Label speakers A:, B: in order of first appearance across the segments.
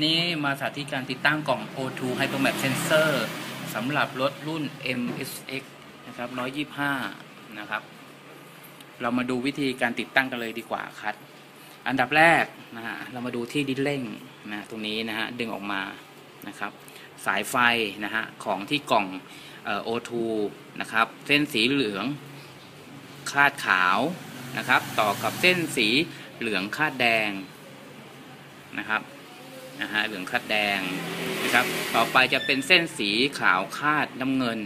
A: วันนี้มาสาธิตการติดตั้งกล่อง O2 Hypermap Sensor สำหรับรถรุ่น MSX นะครับ125 นะครับ เรามาดูวิธีการติดตั้งกันเลยดีกว่าครับ อันดับแรกนะฮะเรามาดูที่ดินเร่งนะตรงนี้นะฮะดึงออกมานะครับ สายไฟนะฮะของที่กล่องเอ่อ O2 นะครับ เส้นสีเหลืองคาดขาวนะครับ ต่อกับเส้นสีเหลืองคาดแดงนะครับ นะฮะเหลืองคาดแดงนะครับ ต่อไปจะเป็นเส้นสีขาวคาดน้ำเงิน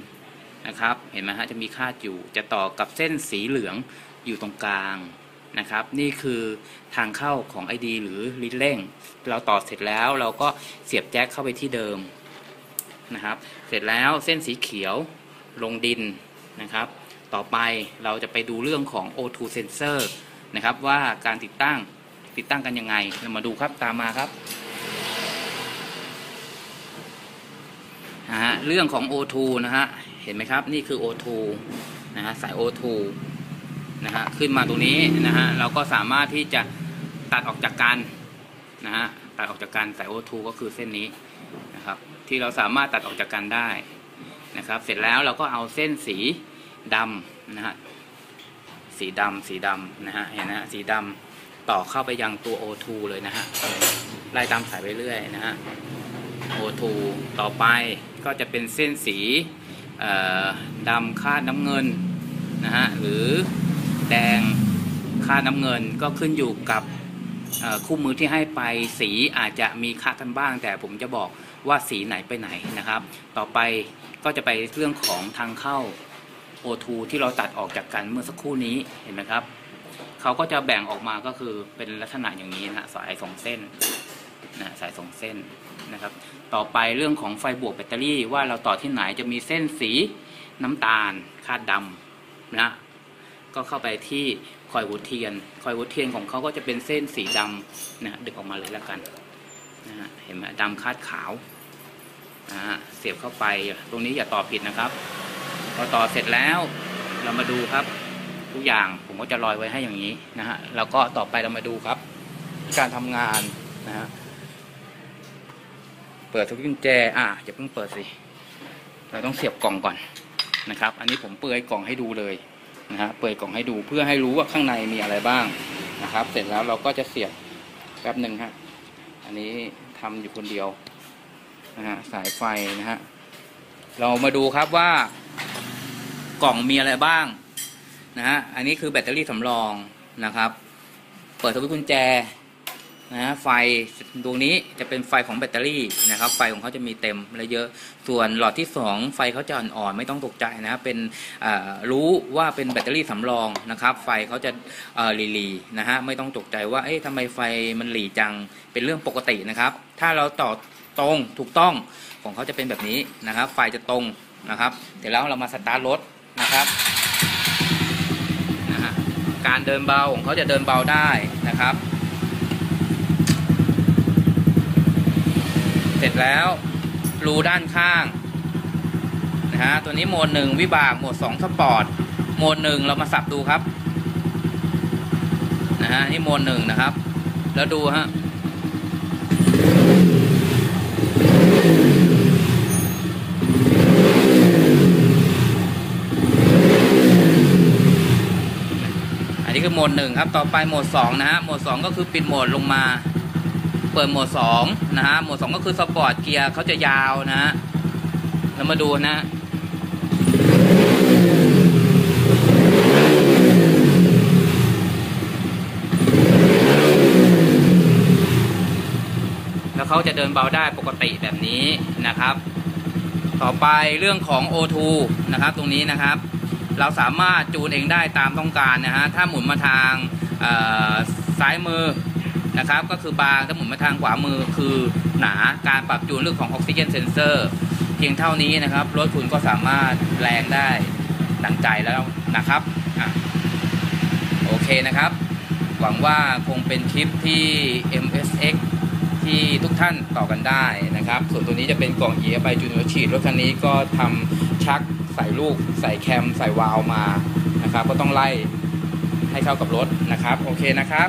A: นะครับ เห็นไหมฮะจะมีคาดอยู่ จะต่อกับเส้นสีเหลืองอยู่ตรงกลางนะครับ นี่คือทางเข้าของ ID หรือลิ้นเร่ง เราต่อเสร็จแล้วเราก็เสียบแจ็คเข้าไปที่เดิมนะครับ เสร็จแล้วเส้นสีเขียวลงดินนะครับ ต่อไปเราจะไปดูเรื่องของ O2 sensor นะครับว่าการติดตั้งติดตั้งกันยังไง เรามาดูครับตามมาครับ นะฮะเรื่องของ O2 นะฮะเห็นไหมครับนี่คือ O2 นะฮะสาย O2 นะฮะขึ้นมาตรงนี้นะฮะเราก็สามารถที่จะตัดออกจากกันนะฮะตัดออกจากกันสาย O2 ก็คือเส้นนี้นะครับที่เราสามารถตัดออกจากกันได้นะครับ เสร็จแล้วเราก็เอาเส้นสีดำนะฮะสีดำสีดำนะฮะเห็นนะฮะสีดำต่อเข้าไปยังตัว O2 เลยนะฮะไล่ตามสายไปเรื่อยนะฮะ O2 ต่อไป ก็จะเป็นเส้นสีดำคาดน้ำเงินนะฮะหรือแดงคาดน้ำเงินก็ขึ้นอยู่กับคู่มือที่ให้ไปสีอาจจะมีค่ากันบ้าง แต่ผมจะบอกว่าสีไหนไปไหนนะครับ ต่อไปก็จะไปเรื่องของทางเข้า O2 ที่เราตัดออกจากกันเมื่อสักครู่นี้เห็นไหมครับเขาก็จะแบ่งออกมาก็คือเป็นลักษณะอย่างนี้นะสายสองเส้น นะสายสองเส้นนะครับ ต่อไปเรื่องของไฟบวกแบตเตอรี่ว่าเราต่อที่ไหนจะมีเส้นสีน้ำตาลคาดดำนะก็เข้าไปที่คอยหัวเทียน คอยหัวเทียนของเขาก็จะเป็นเส้นสีดำนะดึงออกมาเลยแล้วกันนะฮะเห็นไหมดำคาดขาวนะฮะเสียบเข้าไปตรงนี้อย่าต่อผิดนะครับ พอต่อเสร็จแล้วเรามาดูครับ ทุกอย่างผมก็จะลอยไว้ให้อย่างนี้นะฮะแล้วก็ต่อไปเรามาดูครับ การทำงานนะฮะ เปิดสวิตช์กุญแจ อะอย่าเพิ่งเปิดสิ เราต้องเสียบกล่องก่อนนะครับ อันนี้ผมเปิดกล่องให้ดูเลยนะฮะเปิดกล่องให้ดูเพื่อให้รู้ว่าข้างในมีอะไรบ้างนะครับ เสร็จแล้วเราก็จะเสียบแป๊บหนึ่งฮะอันนี้ทำอยู่คนเดียวนะฮะสายไฟนะฮะเรามาดูครับว่ากล่องมีอะไรบ้างนะฮะอันนี้คือแบตเตอรี่สำรองนะครับ เปิดสวิตกุญแจ นะไฟดวงนี้จะเป็นไฟของแบตเตอรี่นะครับ ไฟของเขาจะมีเต็มและเยอะ ส่วนหลอดที่ 2 ไฟเขาจะอ่อนๆไม่ต้องตกใจนะเป็นรู้ว่าเป็นแบตเตอรี่สำรองนะครับ ไฟเขาจะหลีๆนะฮะไม่ต้องตกใจว่าเอ๊ะทำไมไฟมันหลีจังเป็นเรื่องปกตินะครับ ถ้าเราต่อตรงถูกต้องของเขาจะเป็นแบบนี้นะครับ ไฟจะตรงนะครับเดี๋ยวแล้วเรามาสตาร์ทรถนะครับนะฮะการเดินเบาของเขาจะเดินเบาได้นะครับ เส ร็จแล้ว รูด้านข้างนะฮะตัวนี้โหมดหนึ่งวิบากโหมดสองสปอร์ตโหมดหนึ่งเรามาสับดูครับนะฮะนี่โหมดหนึ่งนะครับ แล้วดูฮะนี่คือโหมดหนึ่งครับ ต่อไปโหมดสองนะฮะ โหมดสองก็คือปิดโหมดลงมา เปิดโหมดสองนะฮะโหมดสองก็คือสปอร์ตเกียร์เขาจะยาวนะฮะเรามาดูนะแล้วเขาจะเดินเบาได้ปกติแบบนี้นะครับ ต่อไปเรื่องของ O2 นะครับ ตรงนี้นะครับ เราสามารถจูนเองได้ตามต้องการนะฮะถ้าหมุนมาทางซ้ายมือ นะครับ ก็คือบางถ้าหมุนมาทางขวามือคือหนาการปรับจูนเรื่องของออกซิเจนเซนเซอร์เพียงเท่านี้นะครับรถคุณก็สามารถแรงได้ดังใจแล้วนะครับอโอเคนะครับ หวังว่าคงเป็นคลิปที่ MSX ที่ทุกท่านต่อกันได้นะครับ ส่วนตัวนี้จะเป็นกล่อง e ไปจูนวัชีรถคันนี้ก็ทำชักใส่ลูก ใส่แคม ใส่วาลมานะครับ ก็ต้องไล่ให้เข้ากับรถนะครับ โอเคนะครับ